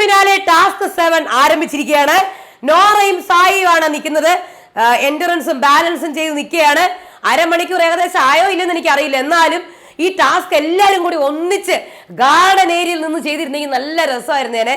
Finale task seven ആരംഭിച്ചിരിക്കുകയാണ്. നോറയും സായിയും ആണ് നിൽക്കുന്നത് എൻഡുറൻസും ബാലൻസും ചെയ്ത് നിൽക്കുകയാണ്. അരമണിക്കൂർ ഏകദേശം ആയോ ഇല്ലെന്ന് എനിക്ക് അറിയില്ല എന്നാലും ഈ ടാസ്ക് എല്ലാവരും കൂടി ഒന്നിച്ച് ഗാർഡൻ ഏരിയയിൽ നിന്ന് ചെയ്തിരുന്നെങ്കിൽ നല്ല രസമായിരുന്നു ഞാൻ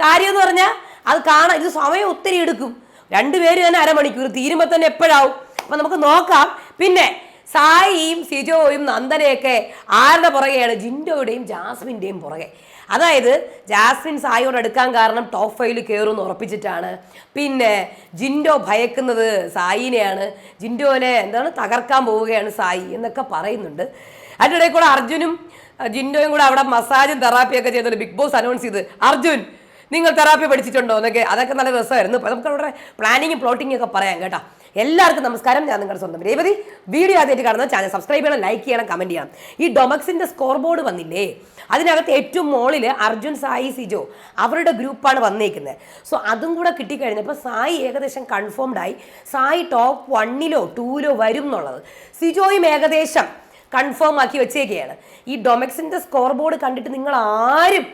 കാര്യം എന്ന് പറഞ്ഞാൽ അത് കാണാൻ ഇത് സമയം ഒത്തിരി എടുക്കും. രണ്ടുപേരും തന്നെ അരമണിക്കൂർ തീരുമ്പോൾ തന്നെ എപ്പോഴാവും? അപ്പം നമുക്ക് നോക്കാം. പിന്നെ സായിയും സിജോയും നന്ദനയൊക്കെ ആരുടെ പുറകെയാണ്? ജിൻഡോയുടെയും ജാസ്മിന്റെയും പുറകെ. അതായത് ജാസ്മിൻ സായിയോട് എടുക്കാൻ കാരണം ടോപ്പ് ഫൈവിൽ കയറുമെന്ന് ഉറപ്പിച്ചിട്ടാണ്. പിന്നെ ജിൻഡോ ഭയക്കുന്നത് സായിനെയാണ്. ജിൻഡോനെ എന്താണ് തകർക്കാൻ പോവുകയാണ് സായി എന്നൊക്കെ പറയുന്നുണ്ട്. അതിന്റെ ഇടയിൽ കൂടെ അർജുനും ജിൻഡോയും കൂടെ അവിടെ മസാജും തെറാപ്പിയൊക്കെ ചെയ്തിട്ട് ബിഗ് ബോസ് അനൗൺസ് ചെയ്ത് അർജുൻ നിങ്ങൾ തെറാപ്പി പഠിച്ചിട്ടുണ്ടോ? എന്നൊക്കെ. അതൊക്കെ നല്ല രസമായിരുന്നു. നമുക്ക് അവിടെ പ്ലാനിങ്ങും പ്ലോട്ടിങ്ങും ഒക്കെ പറയാം കേട്ടോ. എല്ലാവർക്കും നമസ്കാരം. ഞാൻ നിങ്ങളുടെ സ്വന്തം രേവതി. വീഡിയോ ആദ്യമായിട്ട് കാണുന്ന ചാനൽ സബ്സ്ക്രൈബ് ചെയ്യണം ലൈക്ക് ചെയ്യണം കമന്റ് ചെയ്യണം. ഈ ഡൊമക്സിന്റെ സ്കോർ ബോർഡ് വന്നില്ലേ? അതിനകത്ത് ഏറ്റവും മോളിൽ അർജുൻ സായി സിജോ അവരുടെ ഗ്രൂപ്പാണ് വന്നേക്കുന്നത് സോ അതും കൂടെ കിട്ടിക്കഴിഞ്ഞപ്പോൾ സായി ഏകദേശം കൺഫേംഡ് ആയി. സായി ടോപ്പ് വണ്ണിലോ ടൂലോ വരും എന്നുള്ളത്. സിജോയും ഏകദേശം കൺഫേം ആക്കി വെച്ചേക്കുകയാണ് ഈ ഡൊമക്സിന്റെ സ്കോർ ബോർഡ് കണ്ടിട്ട് നിങ്ങൾ ആരും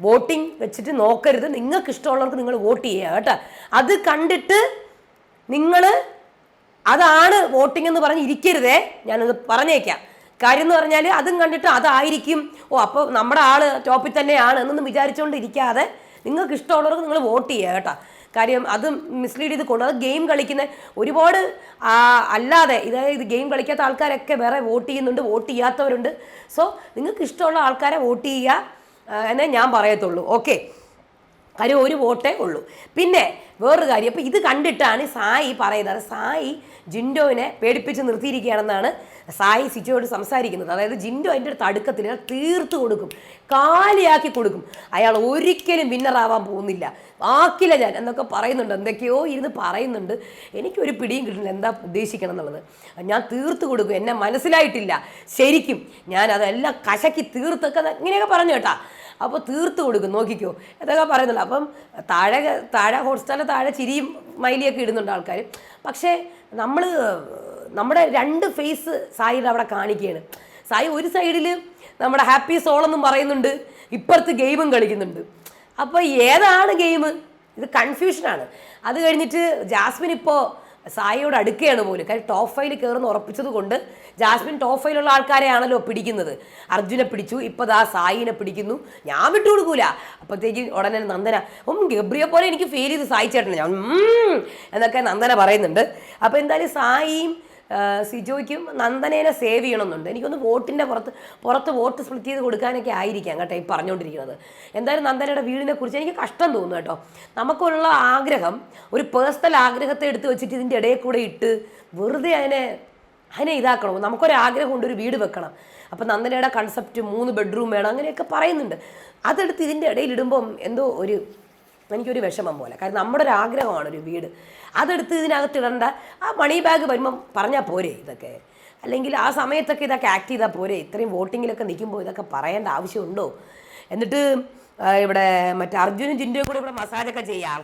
വോട്ടിംഗ് വെച്ചിട്ട് നോക്കരുത്. നിങ്ങൾക്ക് ഇഷ്ടമുള്ളവർക്ക് നിങ്ങൾ വോട്ട് ചെയ്യുക കേട്ടോ. അത് കണ്ടിട്ട് നിങ്ങൾ അതാണ് വോട്ടിംഗ് എന്ന് പറഞ്ഞ് ഇരിക്കരുതേ. ഞാനത് പറഞ്ഞേക്കാം. കാര്യം എന്ന് പറഞ്ഞാൽ അതും കണ്ടിട്ട് അതായിരിക്കും. ഓ അപ്പോൾ നമ്മുടെ ആൾ ടോപ്പിൽ തന്നെയാണ് എന്നൊന്നും വിചാരിച്ചുകൊണ്ട് ഇരിക്കാതെ നിങ്ങൾക്ക് ഇഷ്ടമുള്ളവർക്ക് നിങ്ങൾ വോട്ട് ചെയ്യുക കേട്ടോ. കാര്യം അത് മിസ്ലീഡ് ചെയ്ത് കൊണ്ട് അത് ഗെയിം കളിക്കുന്ന ഒരുപാട് അല്ലാതെ ഇതായത് ഗെയിം കളിക്കാത്ത ആൾക്കാരൊക്കെ വേറെ വോട്ട് ചെയ്യുന്നുണ്ട് വോട്ട് ചെയ്യാത്തവരുണ്ട്. സോ നിങ്ങൾക്ക് ഇഷ്ടമുള്ള ആൾക്കാരെ വോട്ട് ചെയ്യുക എന്നേ ഞാൻ പറയത്തുള്ളൂ. ഓക്കെ. കാര്യം ഒരു വോട്ടേ ഉള്ളൂ. പിന്നെ വേറൊരു കാര്യം അപ്പോൾ ഇത് കണ്ടിട്ടാണ് സായി പറയുന്നത്. സായി ജിൻഡോവിനെ പേടിപ്പിച്ച് നിർത്തിയിരിക്കുകയാണെന്നാണ് സായി സിജോയോട് സംസാരിക്കുന്നത്. അതായത് ജിൻഡോ അതിന്റെ അടുത്ത് അടുക്കത്തിൽ തീർത്ത് കൊടുക്കും കാലിയാക്കി കൊടുക്കും. അയാൾ ഒരിക്കലും വിന്നറാവാൻ പോകുന്നില്ല. ആക്കില്ല ഞാൻ എന്നൊക്കെ പറയുന്നുണ്ട് എന്തൊക്കെയോ ഇരുന്ന് പറയുന്നുണ്ട്. എനിക്കൊരു പിടിയും കിട്ടുന്നില്ല എന്താ ഉദ്ദേശിക്കണം എന്നുള്ളത്. ഞാൻ തീർത്ത് കൊടുക്കും എന്നെ മനസ്സിലായിട്ടില്ല. ശരിക്കും ഞാൻ അതെല്ലാം കശക്കി തീർത്തൊക്കെ ഇങ്ങനെയൊക്കെ പറഞ്ഞു കേട്ടാ. അപ്പോൾ തീർത്ത് കൊടുക്കും. നോക്കിക്കോ. എന്നൊക്കെ പറയുന്നുള്ളൂ അപ്പം താഴെ താഴെ ഹോട്ട്സ്റ്റാറിൽ താഴെ ചിരിയും മൈലിയൊക്കെ ഇടുന്നുണ്ട് ആൾക്കാർ. പക്ഷേ നമ്മൾ നമ്മുടെ രണ്ട് ഫേസ് സായിയുടെ അവിടെ കാണിക്കുകയാണ്. സായി ഒരു സൈഡിൽ നമ്മുടെ ഹാപ്പി സോൾ എന്നും പറയുന്നുണ്ട്. ഇപ്പുറത്ത് ഗെയിമും കളിക്കുന്നുണ്ട്. അപ്പോൾ ഏതാണ് ഗെയിം? ഇത് കൺഫ്യൂഷനാണ്. അത് കഴിഞ്ഞിട്ട് ജാസ്മിൻ ഇപ്പോൾ സായിയോട് അടുക്കുകയാണ് പോലും. കാര്യം ടോപ്പ് ഫൈവിൽ കയറുന്ന ഉറപ്പിച്ചത് കൊണ്ട് ജാസ്മിൻ ടോപ്പ് ഫൈവിലുള്ള ആൾക്കാരെയാണല്ലോ പിടിക്കുന്നത്. അർജുനെ പിടിച്ചു ഇപ്പോൾ ദാ സായിനെ പിടിക്കുന്നു. ഞാൻ വിട്ടു കൊടുക്കൂല. അപ്പോഴത്തേക്ക് ഉടനെ നന്ദന ഉം ഗബ്രിയെ പോലെ എനിക്ക് ഫീൽ ചെയ്ത് സായി ചേട്ടൻ ഞാൻ എന്നൊക്കെ നന്ദന പറയുന്നുണ്ട്. അപ്പോൾ എന്തായാലും സായിയും സിജോയ്ക്കും നന്ദനേനെ സേവ് ചെയ്യണമെന്നുണ്ട്. എനിക്കൊന്ന് വോട്ടിന്റെ പുറത്ത് പുറത്ത് വോട്ട് സ്പ്ലിറ്റ് ചെയ്ത് കൊടുക്കാനൊക്കെ ആയിരിക്കാം കേട്ടോ ഈ പറഞ്ഞുകൊണ്ടിരിക്കുന്നത് എന്തായാലും നന്ദനയുടെ വീടിനെ കുറിച്ച് എനിക്ക് കഷ്ടം തോന്നുന്നു കേട്ടോ. നമുക്കുള്ള ആഗ്രഹം ഒരു പേഴ്സണൽ ആഗ്രഹത്തെ എടുത്ത് വെച്ചിട്ട് ഇതിന്റെ ഇടയിൽ കൂടെ ഇട്ട് വെറുതെ അതിനെ അതിനെ ഇതാക്കണം നമുക്കൊരു ആഗ്രഹമുണ്ട് ഒരു വീട് വെക്കണം. അപ്പം നന്ദനയുടെ കൺസെപ്റ്റ് മൂന്ന് ബെഡ്റൂം വേണം അങ്ങനെയൊക്കെ പറയുന്നുണ്ട്. അതെടുത്ത് ഇതിന്റെ ഇടയിൽ ഇടുമ്പം എന്തോ ഒരു എനിക്കൊരു വിഷമം പോലെ. കാരണം നമ്മുടെ ഒരു ആഗ്രഹമാണ് ഒരു വീട്. അതെടുത്ത് ഇതിനകത്ത് ഇടേണ്ട. ആ മണി ബാഗ് വരുമ്പം പറഞ്ഞാൽ പോരെ ഇതൊക്കെ? അല്ലെങ്കിൽ ആ സമയത്തൊക്കെ ഇതൊക്കെ ആക്ട് ചെയ്താൽ പോരെ? ഇത്രയും വോട്ടിങ്ങിലൊക്കെ നിൽക്കുമ്പോൾ ഇതൊക്കെ പറയേണ്ട ആവശ്യമുണ്ടോ? എന്നിട്ട് ഇവിടെ മറ്റേ അർജുനും ജിൻഡോയും കൂടെ ഇവിടെ മസാജൊക്കെ ചെയ്യാം.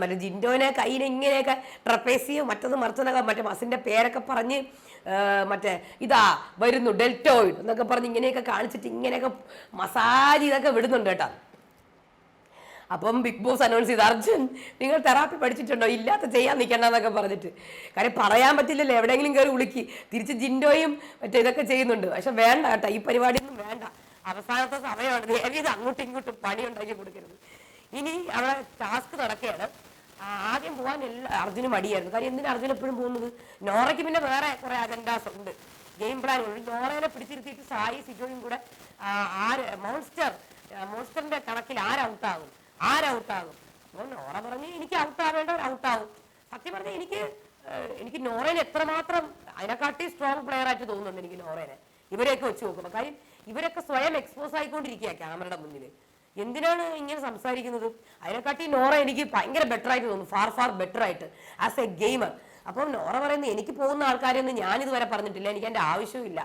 മറ്റേ ജിൻഡോനെ കയ്യിനെ ഇങ്ങനെയൊക്കെ ട്രപ്പേസിയും മറ്റത് മറിച്ചതൊക്കെ മറ്റേ മസിന്റെ പേരൊക്കെ പറഞ്ഞ് മറ്റേ ഇതാ വരുന്നു ഡെൽറ്റോയിഡ് എന്നൊക്കെ പറഞ്ഞ് ഇങ്ങനെയൊക്കെ കാണിച്ചിട്ട് ഇങ്ങനെയൊക്കെ മസാജ് ഇതൊക്കെ വിടുന്നുണ്ട് കേട്ടോ. അപ്പം ബിഗ് ബോസ് അനൗൺസ് ചെയ്ത് അർജുൻ നിങ്ങൾ തെറാപ്പി പഠിച്ചിട്ടുണ്ടോ? ഇല്ലാത്ത ചെയ്യാൻ നിൽക്കണ്ടെന്നൊക്കെ പറഞ്ഞിട്ട്. കാര്യം പറയാൻ പറ്റില്ലല്ലോ എവിടെയെങ്കിലും കയറി വിളിക്ക്. തിരിച്ച് ജിൻഡോയും മറ്റേ ഇതൊക്കെ ചെയ്യുന്നുണ്ട്. പക്ഷെ വേണ്ട കേട്ടോ ഈ പരിപാടിയൊന്നും വേണ്ട. അവസാനത്തെ സമയമാണ്. ദേവി ഇത് അങ്ങോട്ടും ഇങ്ങോട്ടും പണി ഉണ്ടാക്കി കൊടുക്കരുത്. ഇനി അവിടെ ടാസ്ക് നടക്കുകയാണ്. ആദ്യം പോകാൻ എല്ലാ അർജുന് മടിയായിരുന്നു. കാര്യം എന്തിനാണ് അർജുൻ എപ്പോഴും പോകുന്നത്? നോറയ്ക്ക് പിന്നെ വേറെ കുറെ അജണ്ടാസ് ഉണ്ട്. ഗെയിം പ്ലാൻ ഉണ്ട്. നോറയെ പിടിച്ചിരുത്തിയിട്ട് സായി സിജോയും കൂടെ ആര് മോൺസ്റ്റർ മോൺസ്റ്ററിന്റെ കണക്കിൽ ആര് ഔട്ടാകും ആര് ഔട്ടാകും? അപ്പോൾ നോറ പറഞ്ഞ് എനിക്ക് ഔട്ടാവേണ്ടവർ ഔട്ടാകും. സത്യം പറഞ്ഞാൽ എനിക്ക് എനിക്ക് നോറേനെ എത്രമാത്രം അതിനെക്കാട്ടി സ്ട്രോങ് പ്ലെയർ ആയിട്ട് തോന്നുന്നുണ്ട് എനിക്ക് നോറേനെ. ഇവരെയൊക്കെ വെച്ച് നോക്കുമ്പോൾ കാര്യം ഇവരൊക്കെ സ്വയം എക്സ്പോസ് ആയിക്കൊണ്ടിരിക്കുക ക്യാമറയുടെ മുന്നിൽ എന്തിനാണ് ഇങ്ങനെ സംസാരിക്കുന്നത്? അതിനെക്കാട്ടി നോറ എനിക്ക് ഭയങ്കര ബെറ്റർ ആയിട്ട് തോന്നുന്നു. ഫാർ ഫാർ ബെറ്റർ ആയിട്ട്. ആസ് എ ഗെയിമർ അപ്പം നോറ പറയുന്നത് എനിക്ക് പോകുന്ന ആൾക്കാരെയൊന്നും ഞാനിതുവരെ പറഞ്ഞിട്ടില്ല. എനിക്ക് എന്റെ ആവശ്യമില്ല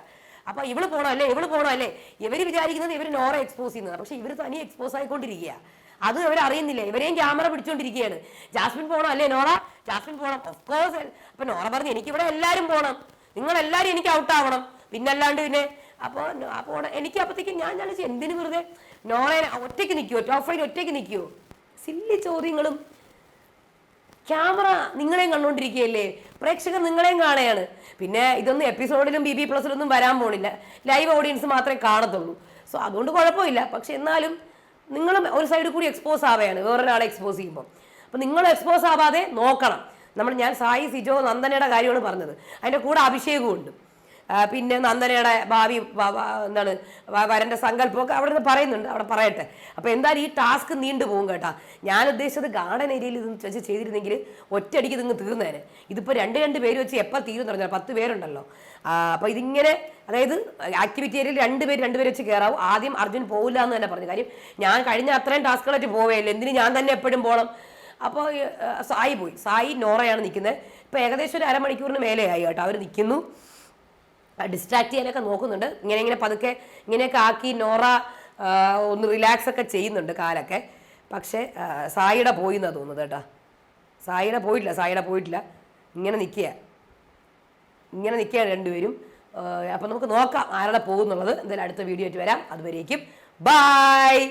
അപ്പൊ ഇവൾ പോണോ അല്ലേ ഇവൾ പോണോ അല്ലേ ഇവർ വിചാരിക്കുന്നത് ഇവർ നോറ എക്സ്പോസ് ചെയ്യുന്നത്. പക്ഷെ ഇവർ തനി എക്സ്പോസ് ആയിക്കൊണ്ടിരിക്കുക അത് അവരറിയുന്നില്ല ഇവരെയും ക്യാമറ പിടിച്ചോണ്ടിരിക്കുകയാണ് ജാസ്മിൻ പോണോ അല്ലേ നോറ ജാസ്മിൻ പോണം. ഓഫ് കോഴ്സ് അപ്പൊ നോറ പറഞ്ഞു എനിക്ക് ഇവിടെ എല്ലാവരും പോണം. നിങ്ങൾ എല്ലാവരും എനിക്ക് ഔട്ട് ആവണം. പിന്നല്ലാണ്ട് പിന്നെ അപ്പോൾ അപ്പോൾ എനിക്ക് അപ്പത്തേക്കും ഞാൻ ഞാൻ എന്തിനു വെറുതെ നോറയെ ഒറ്റയ്ക്ക് നിൽക്കുമോ ടോപ്പ് ഒറ്റയ്ക്ക് നിൽക്കുമോ സില്ലി ചോദ്യങ്ങളും. ക്യാമറ നിങ്ങളെയും കണ്ടുകൊണ്ടിരിക്കുകയല്ലേ പ്രേക്ഷകർ നിങ്ങളെയും കാണുകയാണ്. പിന്നെ ഇതൊന്നും എപ്പിസോഡിലും ബി ബി പ്ലസിലൊന്നും വരാൻ പോണില്ല. ലൈവ് ഓഡിയൻസ് മാത്രമേ കാണത്തുള്ളൂ. സോ അതുകൊണ്ട് കുഴപ്പമില്ല. പക്ഷെ എന്നാലും നിങ്ങളും ഒരു സൈഡിൽ കൂടി എക്സ്പോസ് ആവുകയാണ് വേറൊരാളെ എക്സ്പോസ് ചെയ്യുമ്പോൾ അപ്പം നിങ്ങൾ എക്സ്പോസ് ആവാതെ നോക്കണം. നമ്മൾ ഞാൻ സായി സിജോ നന്ദനയുടെ കാര്യമാണ് പറഞ്ഞത്. അതിന്റെ കൂടെ അഭിഷേകവും ഉണ്ട്. പിന്നെ നന്ദനയുടെ ഭാവി എന്താണ് വരന്റെ സങ്കല്പമൊക്കെ അവിടെ നിന്ന് പറയുന്നുണ്ട് അവിടെ പറയട്ടെ. അപ്പോൾ എന്തായാലും ഈ ടാസ്ക് നീണ്ടു പോകും കേട്ടാ. ഞാൻ ഉദ്ദേശിച്ചത് ഗാർഡൻ ഏരിയയിൽ ഇത് വെച്ച് ചെയ്തിരുന്നെങ്കിൽ ഒറ്റയടിക്ക് നിങ്ങൾ തീർന്നേനെ. ഇതിപ്പോൾ രണ്ട് രണ്ട് പേര് വെച്ച് എപ്പോൾ തീരും പറഞ്ഞാൽ പത്ത് പേരുണ്ടല്ലോ. അപ്പോൾ ഇതിങ്ങനെ അതായത് ആക്ടിവിറ്റി ഏരിയയിൽ രണ്ട് പേര് രണ്ട് പേര് വെച്ച് കയറാവും ആദ്യം അർജുൻ പോകില്ല എന്ന് തന്നെ പറഞ്ഞു. കാര്യം ഞാൻ കഴിഞ്ഞ അത്രയും ടാസ്കുകളായിട്ട് പോവേയില്ല. എന്തിന് ഞാൻ തന്നെ എപ്പോഴും പോകണം അപ്പോൾ സായി പോയി. സായി നോറയാണ് നിൽക്കുന്നത് ഇപ്പോൾ ഏകദേശം ഒരു അരമണിക്കൂറിന് മേലെയായി കേട്ടോ. അവർ നിൽക്കുന്നു. ഡിസ്ട്രാക്ട് ചെയ്യാനൊക്കെ നോക്കുന്നുണ്ട്. ഇങ്ങനെ ഇങ്ങനെ പതുക്കെ ഇങ്ങനെയൊക്കെ ആക്കി നോറ ഒന്ന് റിലാക്സ് ഒക്കെ ചെയ്യുന്നുണ്ട് കാലൊക്കെ. പക്ഷേ സായിയുടെ പോയി എന്നാണ് തോന്നുന്നത് കേട്ടോ. സായിയുടെ പോയിട്ടില്ല സായിയുടെ പോയിട്ടില്ല. ഇങ്ങനെ നിൽക്കുക ഇങ്ങനെ നിൽക്കുക രണ്ടുപേരും. അപ്പം നമുക്ക് നോക്കാം ആരുടെ പോകുന്നുള്ളത്. എന്തായാലും അടുത്ത വീഡിയോ ആയിട്ട് വരാം. അതുവരേക്കും. ബായ്